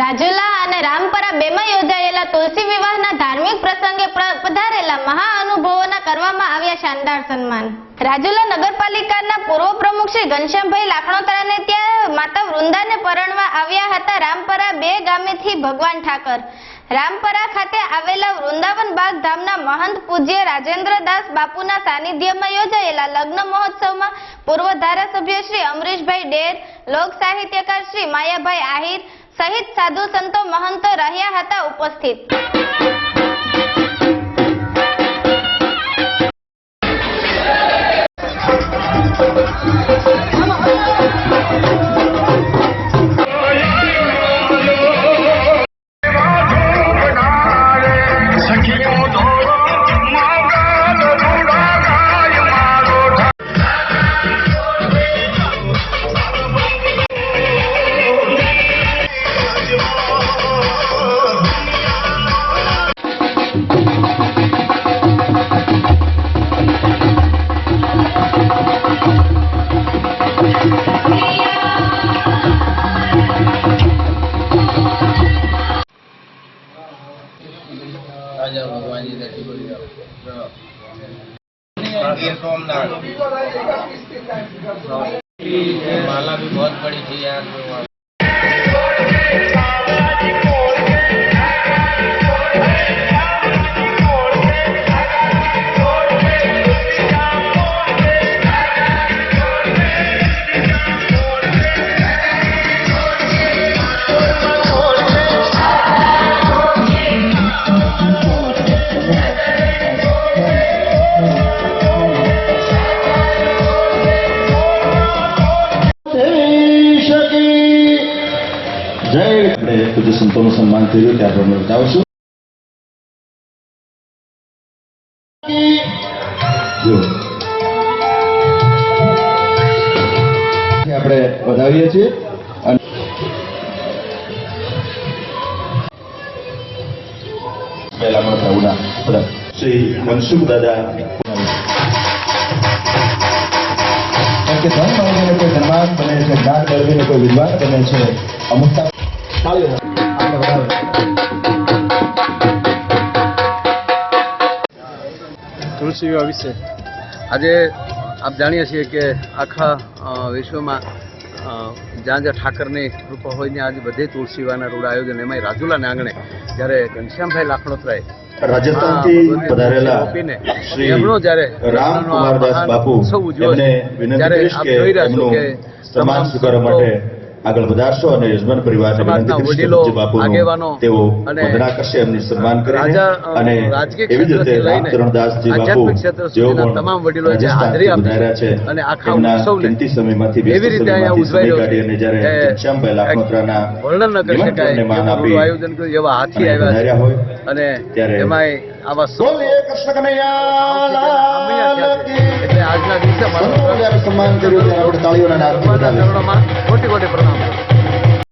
રાજુલા અને રામપરા બેમાં યોજાયેલા તુલસી વિવાહના ધાર્મિક પ્રસંગે પ્ર- પધારેલા મહાઅનુભવોના કરવામાં આવ્યા શાનદાર સન્માન. રાજુલા નગરપાલિકાના પૂર્વ પ્રમુખ શ્રી ઘનશ્યામભાઈ લાખણોતરાને ત્યાં માતા વૃંદાને પરણવા આવ્યા હતા રામપરા બે ગામેથી ભગવાન ઠાકર. રામપરા ખાતે આવેલા વૃંદાવન બાગ ધામના મહંત પૂજ્ય રાજેન્દ્રદાસ બાપુના સાનિધ્યમાં યોજાયેલા લગ્ન મહોત્સવમાં પૂર્વ ધારાસભ્ય શ્રી અમરીશભાઈ ડેર, લોક સાહિત્યકાર શ્રી માયાભાઈ આહિર સહિત સાધુ સંતો મહંતો રહ્યા હતા ઉપસ્થિત राजा भगवान जी दर्शन बोली ये सोमनाथ माला भी बहुत बड़ी थी यार જય આપણે પૂજ્ય સંતોનું સન્માન કર્યું ત્યાં આપણે બતાવશું આપણે વધાવીએ છીએ અને પહેલા મળતા ઉના બધા. શ્રી મનસુખ દાદા. કારણ કે ધન મળીને કોઈ ધનવાન બને છે જ્ઞાન મેળવીને કોઈ વિદ્વાન બને છે. અમુકતા તાળીઓ આપણે તુલસી વિવાહ વિશે? આજે આપ જાણીએ છીએ કે આખા વિશ્વમાં જ્યાં જ્યાં ઠાકરની કૃપા હોય ત્યાં આજે બધે તુલસી વિવાહના રૂડ આયોજન. એમાંય રાજુલાના આંગણે જ્યારે ઘનશ્યામભાઈ લાખણોત્રાએ રાજસ્થાનથી પધારેલા શ્રી એમનો જ્યારે બાપુ ઉત્સવ ઉજવ્યો એમને વિનંતી કરીશ આપ કે જોઈ રહ્યા છો એમનું કે સન્માન સ્વીકારવા માટે આગળ વધારશો અને યજમાન પરિવારને વિનંતી કરીશ પૂજ્ય બાપુનું આગેવાનો તેઓ વંદના કરશે એમની સન્માન કરીને અને એવી જ રીતે રામચરણદાસજી બાપુ જેઓ પણ રાજસ્થાનથી હાજરી આપી છે એમના કિંમતી સમયમાંથી વ્યસ્ત સમયમાંથી સમય કાઢી અને જ્યારે ઘનશ્યામભાઈ લાખોત્રાના વર્ણન ન કરી શકાય નિમંત્રણને માન એવું આપી આયોજન કર્યું એવા હાથી આવ્યા પધાર્યા હોય ત્યારે એમાંય આવા સોલે કૃષ્ણ કનૈયા ಆಜ್ಞಾಪಿಸಿ ಸಮಾನ ತಿರುಗಿ ತಾಳಿಯನ್ನು ನಾನು ಕೊಟ್ಟಿಕೊಟ್ಟೆ ಪ್ರಣಾಮ